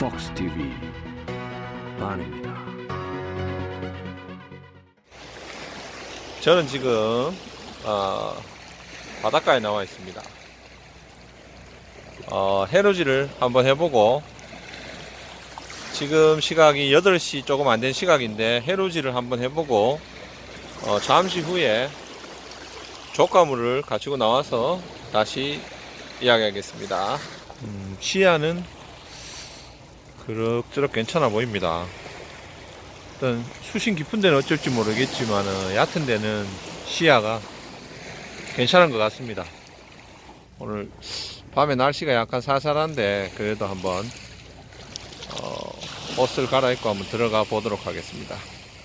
폭스 TV 반입니다. 저는 지금 어, 바닷가에 나와 있습니다. 어, 해루지를 한번 해보고 지금 시각이 8시 조금 안 된 시각인데 해루지를 한번 해보고 어, 잠시 후에 조가물을 가지고 나와서 다시 이야기하겠습니다. 음, 시야는 그럭저럭 괜찮아 보입니다. 일단 수심 깊은 데는 어쩔지 모르겠지만 얕은 데는 시야가 괜찮은 것 같습니다. 오늘 밤에 날씨가 약간 살살한데 그래도 한번 어, 옷을 갈아입고 한번 들어가 보도록 하겠습니다.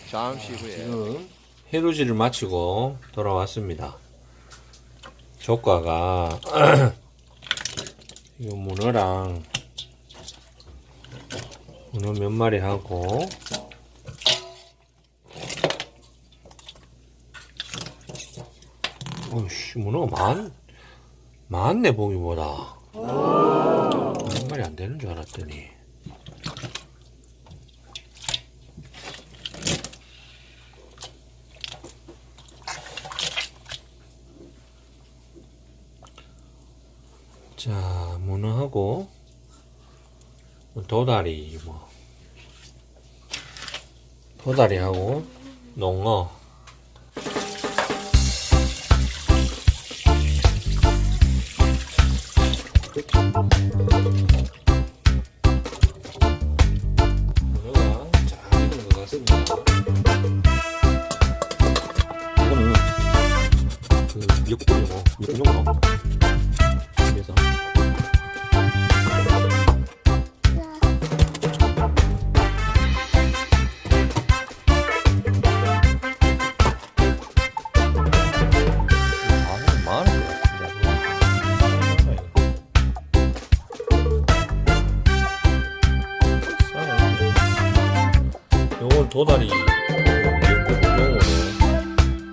잠시 후에 지금 해루지를 마치고 돌아왔습니다. 조과가 이거 문어랑 문어 몇 마리 하고 어이씨, 문어가 많, 많네, 보기보다. 한 마리 안 되는 줄 알았더니. 자, 문어하고, 도다리, 뭐. 도다리하고, 농어. 같습니다. 이거는 그 그래서 도다리 용으로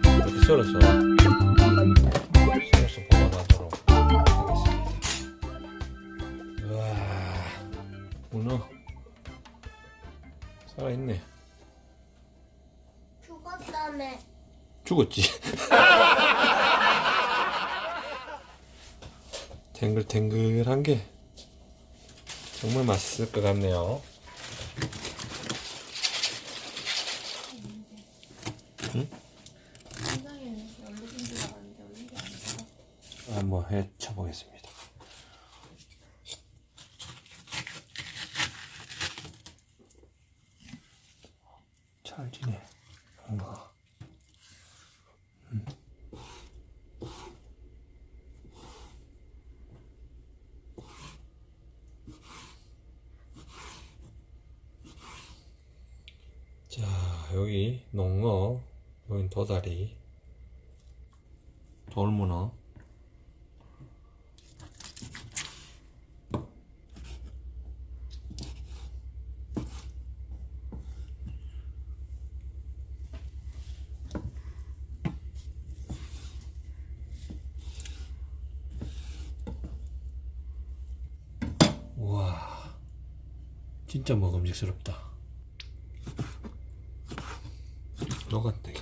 이렇게 썰어서 썰어서 보관하도록 하겠습니다. 우와, 문어 살아있네. 죽었다며. 죽었지. 탱글탱글한 게 정말 맛있을 것 같네요. 한번 해쳐보겠습니다. 잘 지내. 뭔가. 자, 여기 농어, 여긴 도다리, 돌문어, 우와, 진짜 먹음직스럽다. 이거.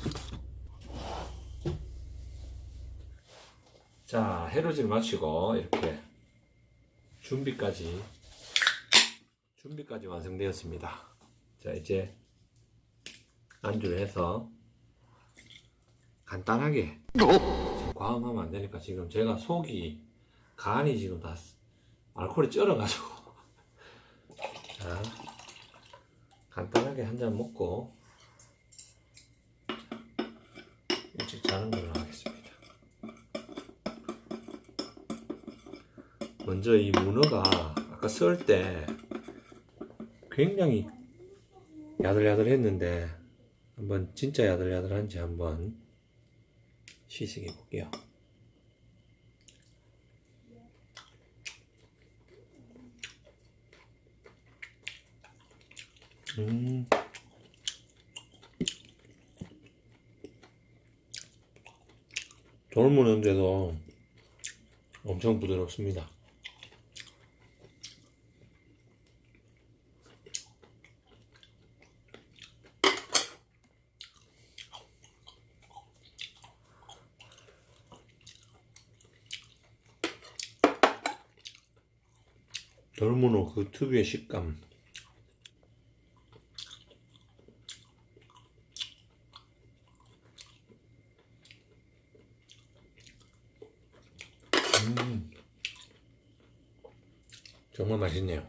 자 해루질 마치고 이렇게 준비까지 준비까지 완성되었습니다. 자 이제 안주를 해서 간단하게 과음하면 안 되니까 지금 제가 속이 간이 지금 다 알코올이 쩔어가지고 자 간단하게 한 잔 먹고 일찍 자는 걸로 하겠습니다. 먼저 이 문어가 아까 썰 때 굉장히 야들야들 했는데 한번 진짜 야들야들한지 한번 시식해 볼게요. 음. 돌무는데도 엄청 부드럽습니다. 덜무노 그 특유의 식감 정말 맛있네요.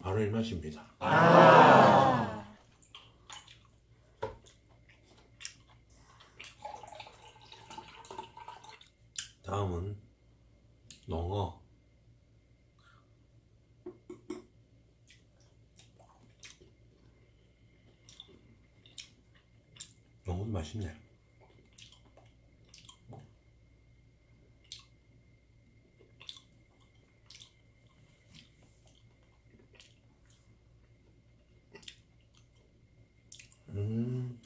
바로 이 맛입니다. 다음은 농어. 농어 맛있네. 음.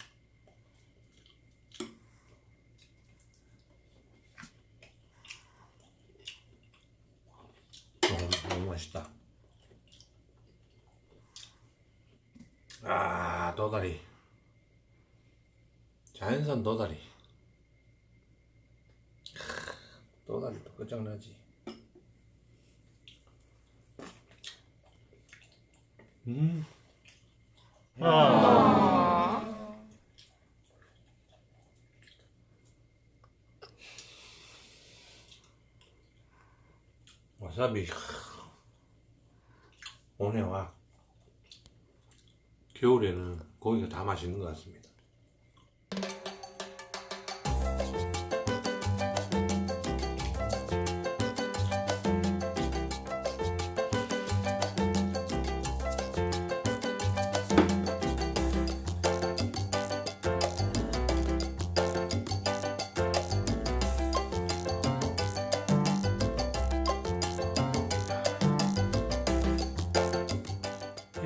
너무, 너무 맛있다. 아, 도다리. 자연산 도다리. 크, 도다리도 끝장나지. 음. 와사비 오네 와 겨울에는 고기가 다 맛있는 것 같습니다.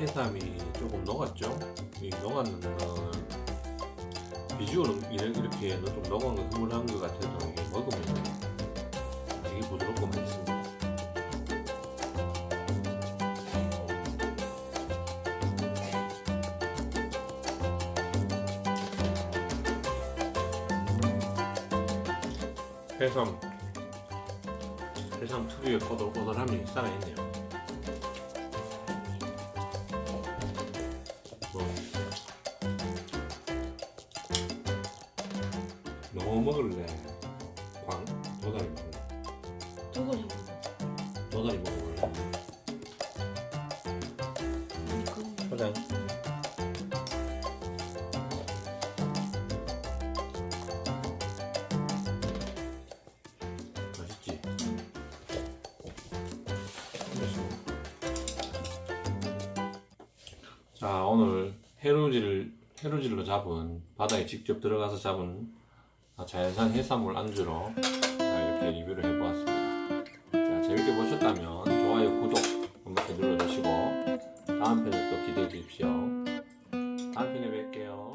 해삼이 조금 녹았죠? 이 녹았는 건 비주얼은 이렇게 좀 녹은 거 흐물한 것 같아도 이게 먹으면 되게 부드럽고 맛있습니다. 해삼 해삼 특유의 꼬들꼬들함이 살아있네요. 너무 먹을래. 광 도다리 먹을래. 저거를 도다리 먹을래. 포장. 맛있지. 자 오늘 해루질 해루질로 잡은 바다에 직접 들어가서 잡은 아, 자연산 해산물 안주로 자, 이렇게 리뷰를 해보았습니다. 자, 재밌게 보셨다면 좋아요, 구독 한 번씩 눌러주시고 다음 편에 또 기대해 주십시오. 다음 편에 뵐게요.